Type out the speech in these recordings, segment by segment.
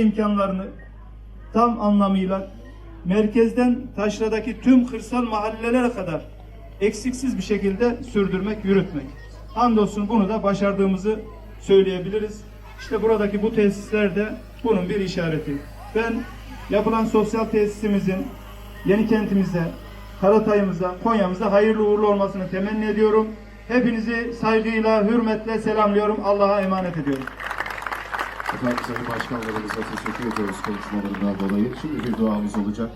imkanlarını tam anlamıyla merkezden taşradaki tüm kırsal mahallelere kadar eksiksiz bir şekilde sürdürmek, yürütmek. Hamdolsun bunu da başardığımızı söyleyebiliriz. İşte buradaki bu tesisler de bunun bir işareti. Ben yapılan sosyal tesisimizin yeni kentimize, Karatay'ımıza, Konya'mıza hayırlı uğurlu olmasını temenni ediyorum. Hepinizi saygıyla, hürmetle selamlıyorum. Allah'a emanet ediyorum. Efendim Sayın Başkanlarımıza teşekkür ediyoruz konuşmalarından dolayı. Şimdi bir duamız olacak.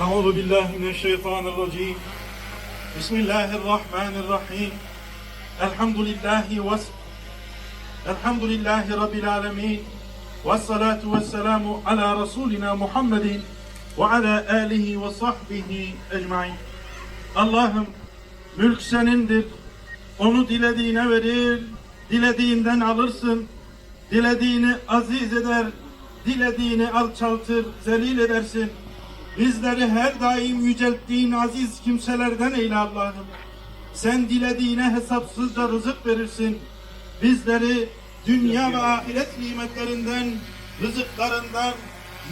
Euzu billahi mineşşeytanirracim. Bismillahirrahmanirrahim. Elhamdülillahi ve Elhamdülillahi rabbil alamin. Ves salatu vesselamu ala rasulina Muhammedin ve ala alihi ve sahbihi ecmaîn. Allah'ım mülk senindir. Onu dilediğine verir, dilediğinden alırsın. Dilediğini aziz eder, dilediğini alçaltır, zelil edersin. Bizleri her daim yücelttiğin aziz kimselerden eyle Allah'ım. Sen dilediğine hesapsızca rızık verirsin. Bizleri dünya ve ahiret nimetlerinden, rızıklarından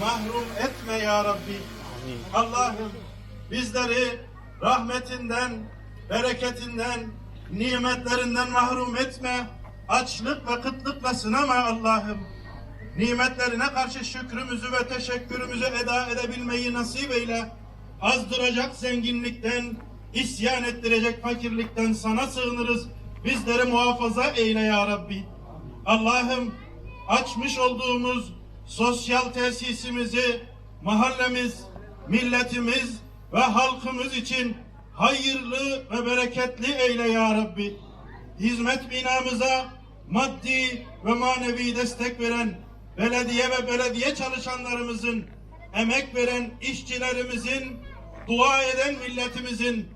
mahrum etme ya Rabbi. Allah'ım bizleri rahmetinden, bereketinden, nimetlerinden mahrum etme. Açlık ve kıtlıkla sınama Allah'ım. Nimetlerine karşı şükrümüzü ve teşekkürümüzü eda edebilmeyi nasip eyle. Azdıracak zenginlikten, isyan ettirecek fakirlikten sana sığınırız. Bizleri muhafaza eyle ya Rabbi. Allah'ım açmış olduğumuz sosyal tesisimizi mahallemiz, milletimiz ve halkımız için hayırlı ve bereketli eyle ya Rabbi. Hizmet binamıza maddi ve manevi destek veren belediye ve belediye çalışanlarımızın, emek veren işçilerimizin, dua eden milletimizin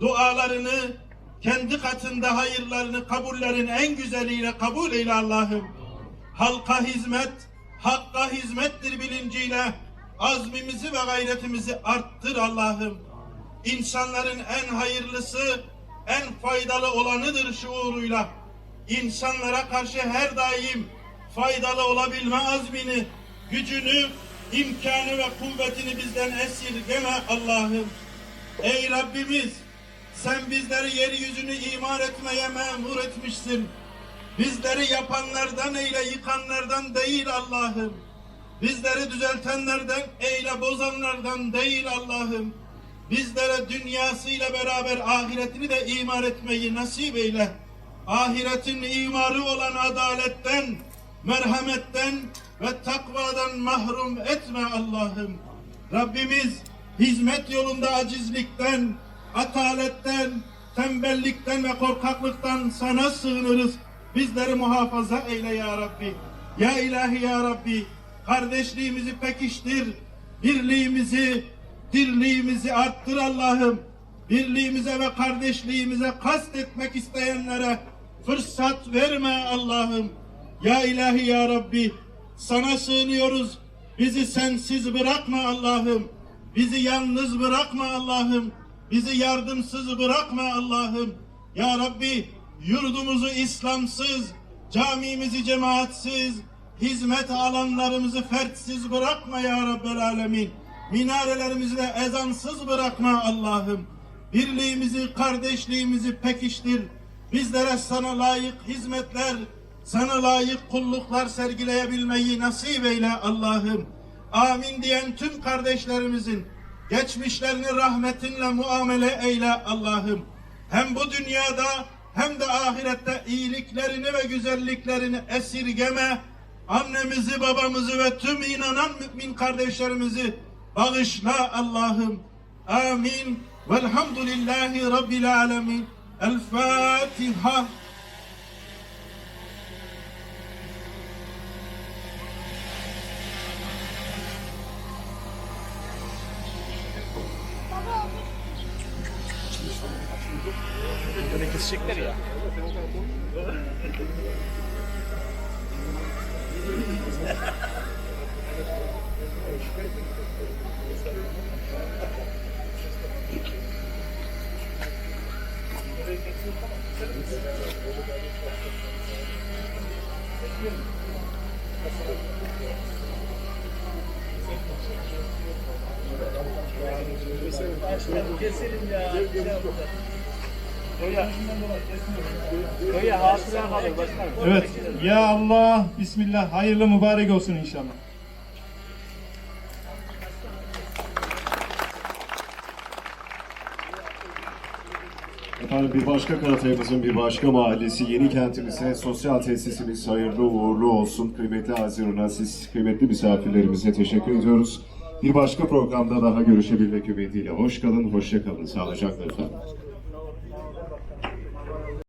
dualarını kendi katında hayırlarını kabullerin en güzeliyle kabul eyle Allah'ım. Halka hizmet, hakka hizmettir bilinciyle azmimizi ve gayretimizi arttır Allah'ım. İnsanların en hayırlısı, en faydalı olanıdır şuuruyla. İnsanlara karşı her daim faydalı olabilme azmini, gücünü, imkanı ve kuvvetini bizden esirgeme Allah'ım. Ey Rabbimiz, sen bizleri yeryüzünü imar etmeye memur etmişsin. Bizleri yapanlardan eyle, yıkanlardan değil Allah'ım. Bizleri düzeltenlerden eyle, bozanlardan değil Allah'ım. Bizlere dünyasıyla beraber ahiretini de imar etmeyi nasip eyle. Ahiretin imarı olan adaletten, merhametten ve takvadan mahrum etme Allah'ım. Rabbimiz hizmet yolunda acizlikten, ataletten, tembellikten ve korkaklıktan sana sığınırız. Bizleri muhafaza eyle ya Rabbi. Ya ilahi ya Rabbi, kardeşliğimizi pekiştir, birliğimizi, dirliğimizi arttır Allah'ım. Birliğimize ve kardeşliğimize kast etmek isteyenlere fırsat verme Allah'ım. Ya ilahi ya Rabbi, sana sığınıyoruz. Bizi sensiz bırakma Allah'ım. Bizi yalnız bırakma Allah'ım. Bizi yardımsız bırakma Allah'ım. Ya Rabbi, yurdumuzu İslamsız, camimizi cemaatsiz, hizmet alanlarımızı fertsiz bırakma ya Rabbel Alemin. Minarelerimizi de ezansız bırakma Allah'ım. Birliğimizi, kardeşliğimizi pekiştir. Bizlere sana layık hizmetler, sana layık kulluklar sergileyebilmeyi nasip eyle Allah'ım. Amin diyen tüm kardeşlerimizin geçmişlerini rahmetinle muamele eyle Allah'ım. Hem bu dünyada hem de ahirette iyiliklerini ve güzelliklerini esirgeme. Annemizi, babamızı ve tüm inanan mümin kardeşlerimizi bağışla Allah'ım. Amin. Velhamdülillahi Rabbil alemin. الفاتحة Demek kesecekler ya. Thank you. Evet. Ya Allah, Bismillah. Hayırlı mübarek olsun inşallah. Efendim bir başka Karatay'ımızın bir başka mahallesi yeni kentimize sosyal tesisimiz hayırlı uğurlu olsun. Kıymetli Hazirun'a siz kıymetli misafirlerimize teşekkür ediyoruz. Bir başka programda daha görüşebilmek ümidiyle. Hoş kalın, hoşça kalın. Sağlıcakla efendim.